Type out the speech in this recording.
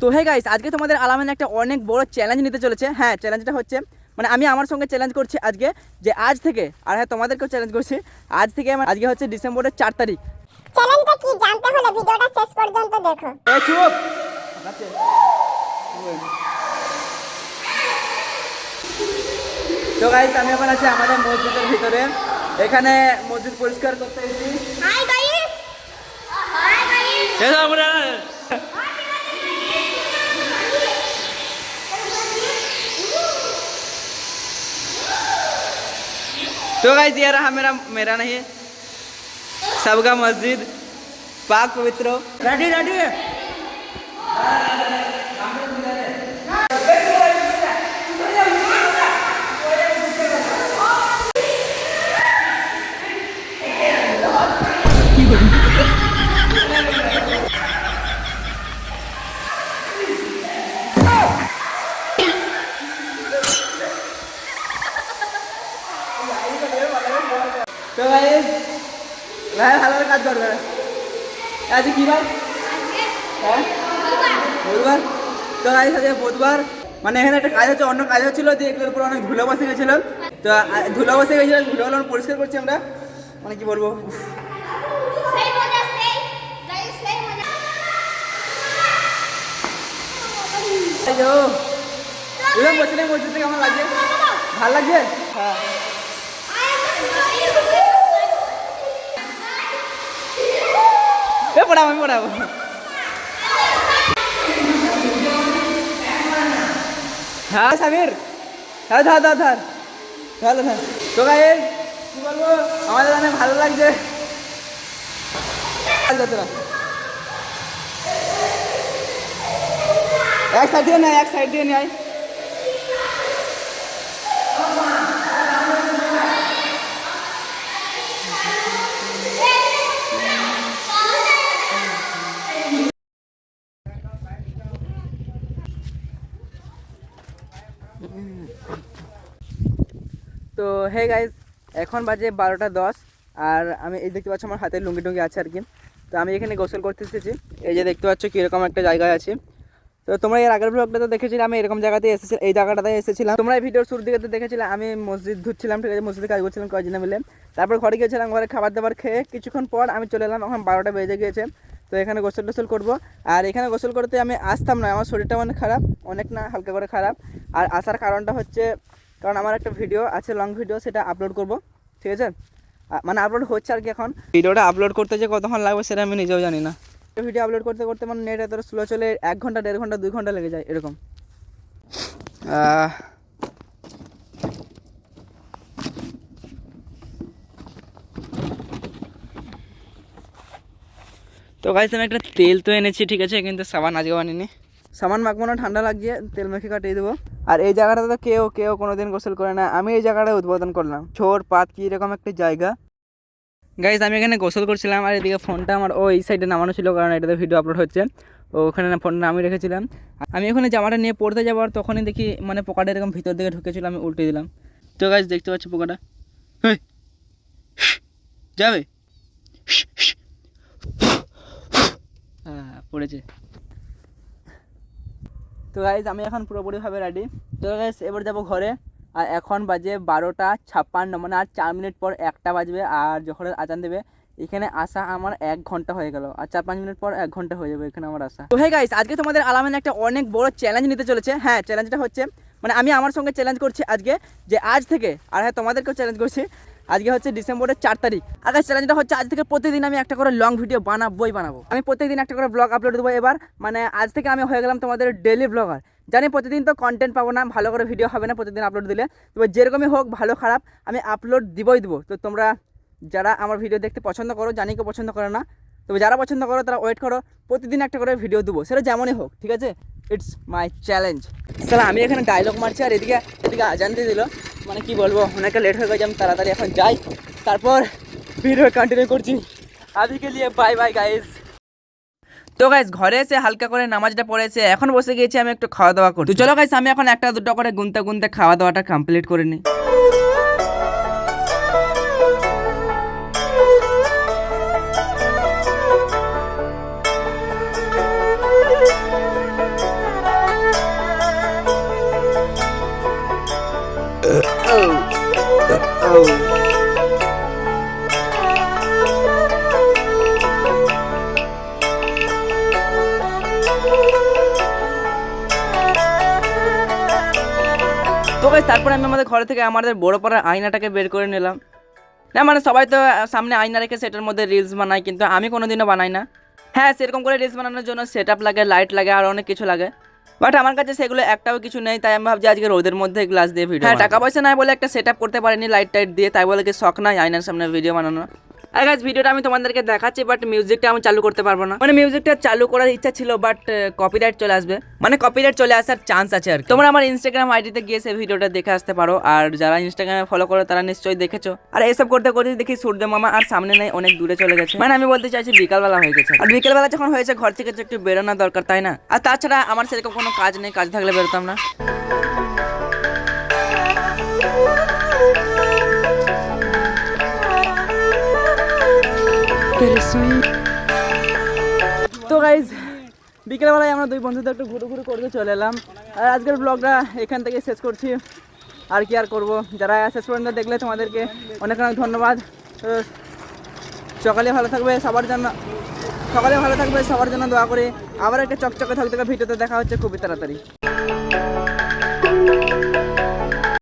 তো hey guys আজকে তোমাদের আলামিন একটা অনেক বড় চ্যালেঞ্জ নিতে চলেছে। হ্যাঁ চ্যালেঞ্জটা হচ্ছে মানে আমি আমার সঙ্গে চ্যালেঞ্জ করছি আজকে যে আজ থেকে আর হ্যাঁ তোমাদেরকেও চ্যালেঞ্জ করছি আজ থেকে আমার আজকে হচ্ছে ডিসেম্বরের চার তারিখ। চ্যালেঞ্জটা কি? জানতে হলে ভিডিওটা শেষ পর্যন্ত দেখো। চুপ! তো গাইস আমি এখন আছি আমাদের মসজিদের ভিতরে। এখানে মসজিদ পরিষ্কার করতে এসেছি। হাই গাইস হাই গাইস तो गाइस ये रहा मेरा मेरा नहीं सबका मस्जिद पाक पवित्र रेडी रेडी গাইস ভাই, ভালো কাজ করবে। আজকে কি বার? হ্যাঁ? বুধবার? তো গাইস আজকে বুধবার। মানে এখানে একটা কাজ হচ্ছে, অন্য কাজ হচ্ছিল দিয়ে এগুলোর উপর অনেক ধুলো বসে গেছিল। তো ধুলো বসে গেছিল ধুলোগুলো আমরা পরিষ্কার করছি আমরা। মানে কি বলব? যো এরকম বসে থেকে কেমন লাগছে? ভালো লাগছে? হ্যাঁ। পড়াবো, আমি পড়াবো। হ্যাঁ সামির। হ্যাঁ ধর ধর ধর। ভালো ধর তো গাইস কি বলব? আমাদের অনেক ভালো লাগছে। এক সাইড দিয়ে নেয় এক সাইড দিয়ে নেয় তো হে গাইজ এখন বাজে বারোটা দশ, আর আমি এই দেখতে পাচ্ছ আমার হাতে লুঙ্গি টুঙ্গি আছে আর কি। তো আমি এখানে গোসল করতে এসেছি এই যে দেখতে পাচ্ছ কীরকম একটা জায়গায় আছি। তো তোমরা এর আগের ব্লগটা তো দেখেছিলে, আমি এরকম জায়গাতে এসেছি এই জায়গাটাতে এসেছিলাম। তোমরা এই ভিডিওর শুরুর দিকে তো দেখেছিলে, আমি মসজিদ ধুচ্ছিলাম, ঠিক আছে? মসজিদে কাজ করছিলাম কয়েকজনে মিলে। তারপর ঘরে গিয়েছিলাম, ঘরে খাবার দাবার খেয়ে কিছুক্ষণ পর আমি চলে এলাম, এখন বারোটা বেজে গিয়েছে। তো এখানে গোসল টোসল করব। আর এখানে গোসল করতে আমি আসতাম না আমার শরীরটা অনেক খারাপ অনেক না হালকা করে খারাপ। আর আসার কারণটা হচ্ছে কারণ আমার একটা ভিডিও আছে লং ভিডিও সেটা আপলোড করব ঠিক আছে? মানে আপলোড হচ্ছে আর কি এখন। ভিডিওটা আপলোড করতে যে কতক্ষণ লাগবে সেটা আমি নিজেও জানি না। ভিডিও আপলোড করতে করতে মানে নেট এত স্লো চলে এক ঘণ্টা দেড় ঘণ্টা দুই ঘণ্টা লেগে যায় এরকম। তো গাইস আমি একটা তেল তো এনেছি ঠিক আছে? কিন্তু সাবান আজকে আনিনি সাবান মাখবো না ঠান্ডা লাগছে তেল মেখে কাটিয়ে দেবো। আর এই জায়গাটা তো কেউ কেউ কোনোদিন গোসল করে না। আমি এই জায়গাটা উদ্বোধন করলাম। ছোট পাত কি এরকম একটা জায়গা। গাইজ আমি এখানে গোসল করছিলাম আর এদিকে ফোনটা আমার ও এই সাইডে নামানো ছিল কারণ এটাতে ভিডিও আপলোড হচ্ছে। ও ওখানে না ফোনটা আমি রেখেছিলাম। আমি ওখানে জামাটা নিয়ে পড়তে যাব আর তখনই দেখি মানে পোকাটা এরকম ভিতর দিকে ঢুকেছিল আমি উল্টে দিলাম। তো গাইজ দেখতে পাচ্ছি পোকাটা? যাবে? পড়েছে। তো গাইজ আমি এখন পুরোপুরিভাবে রেডি তো গাইজ এবার যাব ঘরে। আর এখন বাজে বারোটা ছাপ্পান্ন মানে আর চার মিনিট পর একটা বাজবে। আর যখন আজান দেবে, এখানে আসা আমার এক ঘণ্টা হয়ে গেল। আর চার পাঁচ মিনিট পর এক ঘণ্টা হয়ে যাবে এখানে আমার আসা। তো হ্যাঁ গাইস আজকে তোমাদের আলামিন একটা অনেক বড় চ্যালেঞ্জ নিতে চলেছে। হ্যাঁ চ্যালেঞ্জটা হচ্ছে মানে আমি আমার সঙ্গে চ্যালেঞ্জ করছি আজকে, যে আজ থেকে, আর হ্যাঁ তোমাদেরকেও চ্যালেঞ্জ করছি। আজকে হচ্ছে ডিসেম্বরের চার তারিখ। আগে চ্যালেঞ্জটা হচ্ছে আজ থেকে প্রতিদিন আমি একটা করে লং ভিডিও বানাবোই বানাবো। আমি প্রত্যেকদিন একটা করে ব্লগ আপলোড দেবো এবার। মানে আজ থেকে আমি হয়ে গেলাম তোমাদের ডেলি ব্লগার জানি প্রতিদিন তো কন্টেন্ট পাবো না, ভালো করে ভিডিও হবে না প্রতিদিন আপলোড দিলে। তবে যেরকমই হোক, ভালো খারাপ, আমি আপলোড দিবই দেবো। তো তোমরা যারা আমার ভিডিও দেখতে পছন্দ করো, জানি কেউ পছন্দ করে না। তবে যারা পছন্দ করো, তারা ওয়েট করো, প্রতিদিন একটা করে ভিডিও দেবো। সেটা যেমনই হোক, ঠিক আছে? ইটস মাই চ্যালেঞ্জ স্যার আমি এখানে ডায়লগ মারছি আর এদিকে এদিকে আজান দিয়ে দিল। মানে কি বলব, অনেকটা লেট হয়ে গেছে, আমি তাড়াতাড়ি এখন যাই। তারপর ভিডিও কন্টিনিউ করছি। আজকে লিয়ে বাই বাই গাইজ তো গাইস ঘরে এসে হালকা করে নামাজটা পড়েছে, এখন বসে গিয়েছি, আমি একটু খাওয়া দাওয়া করতে তো চলো গাইস আমি এখন একটা দুটো করে গুনতে গুনতে খাওয়া দাওয়াটা কমপ্লিট করে নিই। তো guys, তারপরে আমি আমাদের ঘরে থেকে আমাদের বড় পাড়ার আয়নাটাকে বের করে নিলাম। না মানে সবাই তো সামনে আয়না রেখে সেটার মধ্যে রিলস বানায় কিন্তু আমি কোনোদিনও বানাই না। হ্যাঁ সেরকম করে রিলস বানানোর জন্য সেট আপ লাগে লাইট লাগে আর অনেক কিছু লাগে। বাট আমার কাছে সেগুলো একটাও কিছু নেই তাই আমি ভাবছি আজকে রোদের মধ্যে গ্লাস দিয়ে ভিডিও হ্যাঁ টাকা পয়সা নাই বলে একটা সেট আপ করতে পারিনি লাইট টাইট দিয়ে তাই বলে কি শখ নাই আয়নার সামনে ভিডিও বানানো আর গাছ ভিডিওটা আমি তোমাদেরকে দেখাচ্ছি বাট মিউজিকটা আমি চালু করতে পারব না। মানে মিউজিকটা চালু করার ইচ্ছা ছিল বাট কপিরাইট চলে আসবে। মানে কপিরাইট চলে আসার চান্স আছে আর তোমরা আমার ইনস্টাগ্রাম আইডিতে গিয়ে সেই ভিডিওটা দেখে আসতে পারো। আর যারা ইনস্টাগ্রামে ফলো করো, তারা নিশ্চয়ই দেখেছ। আর এসব করতে করতে দেখি সূর্য মামা আর সামনে নেই, অনেক দূরে চলে গেছে। মানে আমি বলতে চাইছি, বিকালবেলা হয়ে গেছে। আর বিকালবেলা যখন হয়েছে, ঘর থেকে একটু বেরোনো দরকার, তাই না? আর তাছাড়া আমার সেরকম কোনো কাজ নেই, কাজ থাকলে বেরোতাম না। তো গাইজ বিকেলবেলায় আমরা দুই বন্ধুদের একটু ঘুরু ঘুরু করতে চলে এলাম। আর আজকের ব্লগটা এখান থেকে শেষ করছি। আর কি আর করব? যারা শেষ পর্যন্ত দেখলে তোমাদেরকে অনেক অনেক ধন্যবাদ। সকালে ভালো থাকবে, সবার জন্য সকালে ভালো থাকবে, সবার জন্য দোয়া করে। আবার একটা চকচকে থাকতে ভিডিওতে দেখা হচ্ছে খুবই তাড়াতাড়ি।